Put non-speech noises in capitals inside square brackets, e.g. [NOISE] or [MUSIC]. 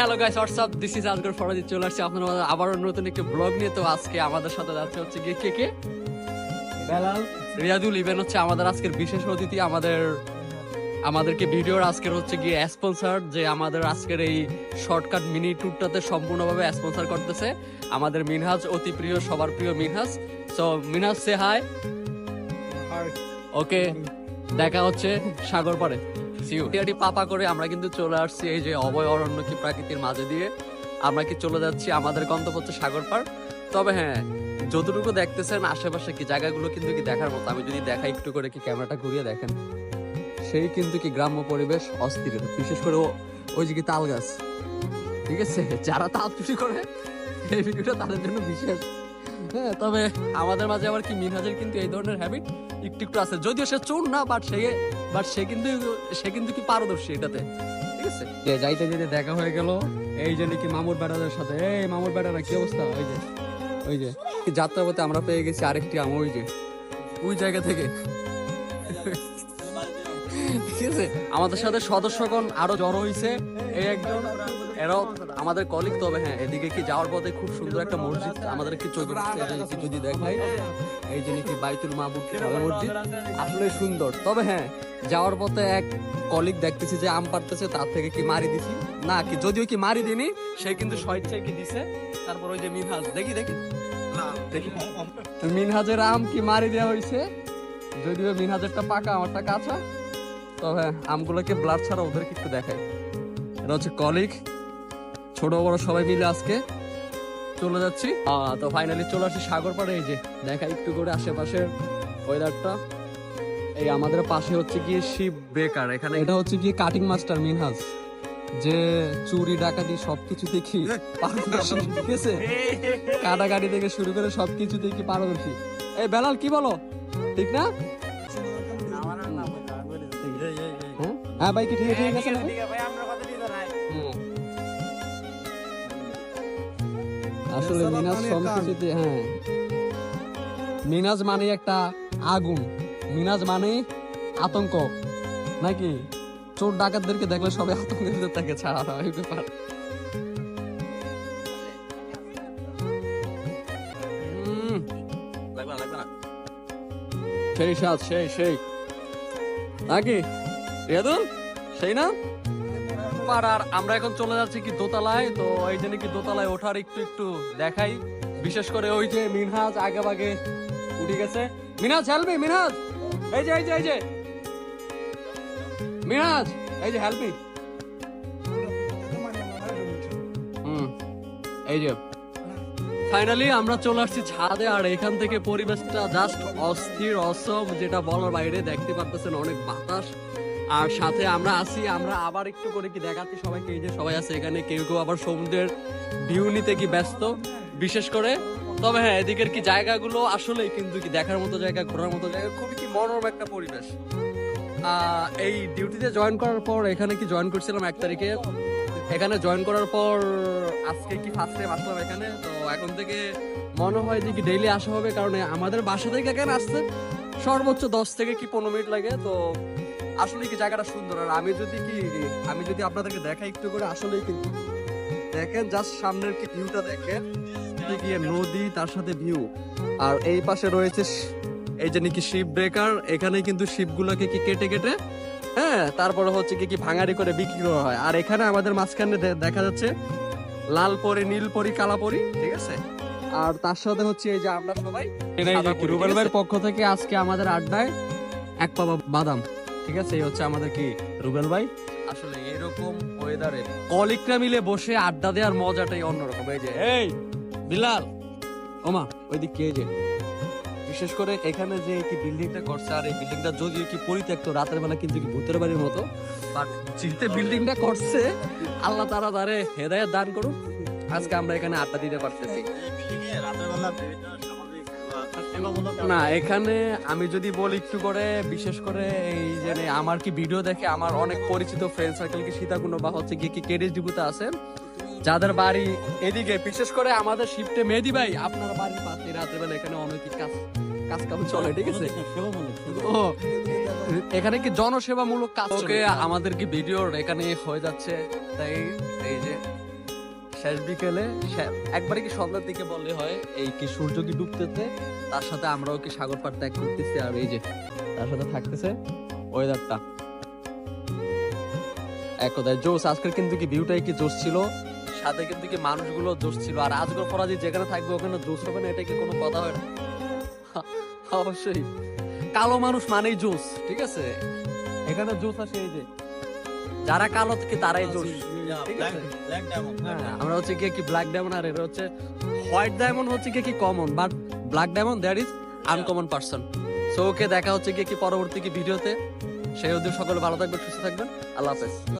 Hello guys what's up this is Asgar Faraji চলে আসছে আপনার মাঝে আবারও নতুন একটি ব্লগ নিয়ে। তো আজকে আমাদের সাথে যাচ্ছে হচ্ছে গিয়ে কে কে? বেলাল। রিয়াদুল ইভেন হচ্ছে আমাদের আজকের বিশেষ অতিথি আমাদের আমাদেরকে ভিডিওর আজকের হচ্ছে গিয়ে স্পন্সর যে আমাদের আজকের এই শর্টকাট মিনি ট্যুরটাতে সম্পূর্ণভাবে স্পন্সর করতেছে আমাদের মিনহাজ অতি প্রিয় সবার প্রিয় মিনহাজ। সো মিনহাজ সে হাই ওকে দেখা হচ্ছে সাগর পাড়ে। সিউ টিয়াটি পাপা করে আমরা কিন্তু চলে আসছি এই যে অভয় অরণ্য কি প্রাকৃতির মাঝে দিয়ে। আমরা কি চলে যাচ্ছি আমাদের গন্তব্য সাগর পাড় তবে হ্যাঁ যতটুকু দেখতেছেন আশেপাশে কি জায়গাগুলো কিন্তু কি দেখার মতো? আমি যদি দেখাই একটু করে কি ক্যামেরাটা ঘুরিয়ে দেখেন। সেই কিন্তু কি গ্রাম্য পরিবেশ অস্থির, বিশেষ করে ওই যে কি তাল গাছ। ঠিক আছে? যারা তাল চুরি করে, এই ভিডিওটা তাদের জন্য বিশেষ। হ্যাঁ তবে আমাদের মাঝে আবার কি মিনহাজের কিন্তু এই ধরনের হ্যাবিট একটু একটু আছে। যদিও সে চোর না বাট সে বাট সে কিন্তু সে কিন্তু কি পারদর্শী এটাতে? ঠিক আছে? যে যাইতে যেতে দেখা হয়ে গেল এই যে নাকি মামুর বেড়াদের সাথে। এই মামুর বেড়ারা কি অবস্থা? ওই যে ওই যে। যাত্রাপথে আমরা পেয়ে গেছি আরেকটি আম ওই যে। ওই জায়গা থেকে। ঠিক আছে? আমাদের সাথে সদস্যগণ আরও জড়ো হয়েছে এই একজন এরাও আমাদের কলিগ তবে হ্যাঁ এদিকে কি যাওয়ার পথে খুব সুন্দর একটা মসজিদ, আমাদের কি যে যদি দেখাই এই যে নাকি বাইতুল মাহবুব মসজিদ? আসলে সুন্দর। তবে হ্যাঁ যাওয়ার পথে এক কলিগ দেখতেছি যে আম পারতেছে তার থেকে কি মারি দিছি? না কি, যদিও কি মারি দিনি সে কিন্তু স্বেচ্ছায় কি দিছে? তারপর ওই যে মিনহাজ, দেখি দেখি। দেখি মিনহাজের আম কি মারি দেওয়া হয়েছে যদিও মিনহাজেরটা পাকা, আমারটা কাঁচা। তবে আমগুলোকে ব্লাড ছাড়া ওদেরকে একটু দেখাই। এটা হচ্ছে কলিগ ছোট বড় সবাই মিলে আজকে চলে যাচ্ছি। আহ, তো ফাইনালি চলে আসছি সাগর পাড়ে এই যে দেখা একটু করে আশেপাশের ওয়েদারটা এই আমাদের পাশে হচ্ছে গিয়ে শিব বেকার এখানে এটা হচ্ছে গিয়ে কাটিং মাস্টার মিনহাজ যে চুরি ডাকাতি সবকিছু দেখি পারদর্শী ঠিক আছে? কাটাকাটি থেকে শুরু করে সবকিছু দেখি পারদর্শী। এই বেলাল কি বলো? ঠিক না? হ্যাঁ? হ্যাঁ ভাই কি ঠিক ঠিক আছে আসলে মিনাজ সবকিছুতে হ্যাঁ। মিনাজ মানে একটা আগুন। মিনাজ মানে আতঙ্ক। নাকি? চোর ডাকাতদেরকে দেখলে সবাই আতঙ্কের ভিতর থাকে ছাড়া না এই ব্যাপার। সেই সাত সেই সেই। নাকি? রিয়াদুল সেই না? পাড়ার, আমরা এখন চলে যাচ্ছি কি দোতলায়, তো এই দোতলায় ওঠার একটু একটু দেখাই। বিশেষ করে ওই যে মিনহাজ আগে বাগে উঠে গেছে। মিনহাজ হেল্প মিনহাজ! এই যে এই যে এই যে। মিনহাজ, এই যে হেল্প হুম, এই যে। ফাইনালি আমরা চলে আসছি ছাদে, আর এখান থেকে পরিবেশটা জাস্ট অস্থির অসম যেটা বলার বাইরে দেখতে পারতেছেন অনেক বাতাস। আর সাথে আমরা আছি, আমরা আবার একটু করে কি দেখাচ্ছি সবাইকে, এই যে সবাই আছে এখানে, কেউ কেউ আবার সমুদ্রের ভিউ নিতে কি ব্যস্ত, বিশেষ করে। তবে হ্যাঁ এদিকের কি জায়গাগুলো আসলে কিন্তু কি দেখার মতো জায়গা, ঘোরার মতো জায়গা, খুবই কি মনোরম একটা পরিবেশ। এই ডিউটিতে জয়েন করার পর, এখানে কি জয়েন করছিলাম এক তারিখে? এখানে জয়েন করার পর, আজকে কি ফার্স্ট টাইম আসলাম এখানে? তো এখন থেকে মনে হয় যে কি ডেইলি আসা হবে, কারণ আমাদের বাসা থেকে এখানে আসতে সর্বোচ্চ দশ থেকে কি পনেরো মিনিট লাগে, তো আসলে কি জায়গাটা সুন্দর? আর আমি যদি কি আমি যদি আপনাদেরকে দেখাই একটু করে আসলেই কিন্তু দেখেন জাস্ট সামনের কি ভিউটা দেখেন কি কি নদী তার সাথে ভিউ আর এই পাশে রয়েছে এই যে নাকি শিপ ব্রেকার এখানে কিন্তু শিপগুলোকে কি কেটে কেটে হ্যাঁ তারপরে হচ্ছে কি কি ভাঙাড়ি করে বিক্রি করা হয়। আর এখানে আমাদের মাঝখানে দেখা যাচ্ছে লাল পরি নীল পরি কালা পরি ঠিক আছে? আর তার সাথে হচ্ছে এই যে আমরা সবাই রুবেল ভাইয়ের পক্ষ থেকে আজকে আমাদের আড্ডায় এক পাবা বাদাম। ঠিক আছে? এই হচ্ছে আমাদের কি রুবেল ভাই? আসলে এরকম ওয়েদারে কলিকরা মিলে বসে আড্ডা দেওয়ার মজাটাই অন্যরকম। এই যে এই বিলাল। ওমা ওই দিক কে যে? বিশেষ করে এখানে যে কি বিল্ডিংটা করছে আর এই বিল্ডিংটা যদিও কি পরিত্যক্ত রাতের বেলা কিন্তু কি ভূতের বাড়ির মতো বাট যেহেতু বিল্ডিংটা করছে আল্লাহ তারা তারে হেদায়েত দান করুন আজকে আমরা এখানে আড্ডা দিতে পারতেছি। না এখানে আমি যদি বলি একটু করে বিশেষ করে এই যে আমার কি ভিডিও দেখে আমার অনেক পরিচিত ফ্রেন্ড সার্কেল কি সীতাকুণ্ড বা হচ্ছে কি কি কেডিস ডিপুতে আছেন? যাদের বাড়ি এদিকে বিশেষ করে আমাদের শিফটে মেহেদি ভাই আপনার বাড়ির পাশে রাতের বেলা এখানে অনেক কাজ কাজ কাম চলে ঠিক আছে? ও এখানে কি জনসেবামূলক কাজ আমাদের কি ভিডিও এখানে হয়ে যাচ্ছে তাই এই যে শেষ বিকেলে একবারে কি সন্ধ্যার দিকে বললে হয়, এই কি সূর্য কি ডুবতেছে? তার সাথে আমরাও কি সাগর পার ত্যাগ করতেছি আর এই যে, তার সাথে থাকতেছে ওয়েদারটা এক কথায় জোস আজকের কিন্তু কি ভিউটাই কি জোস ছিল? সাথে কিন্তু কি মানুষগুলো জোস ছিল। আর আজকের ফরাজি যেখানে থাকবে, ওখানে জোস হবে না এটা কি কোনো কথা হয় না? [LAUGHS] অবশ্যই। কালো মানুষ মানেই জোস ঠিক আছে? এখানে জোস আছে এই যে যারা কালো থেকে তারাই জোস ঠিক আছে? হ্যাঁ, আমরা হচ্ছে গিয়ে কি ব্ল্যাক ডায়মন্ড আর এটা হচ্ছে হোয়াইট ডায়মন্ড হচ্ছে গিয়ে কি common but black diamond that is uncommon person so okay দেখা হচ্ছে গিয়ে কি পরবর্তী কি ভিডিওতে সেই অবধি সকলে ভালো থাকবেন সুস্থ থাকবেন আল্লাহ হাফেজ।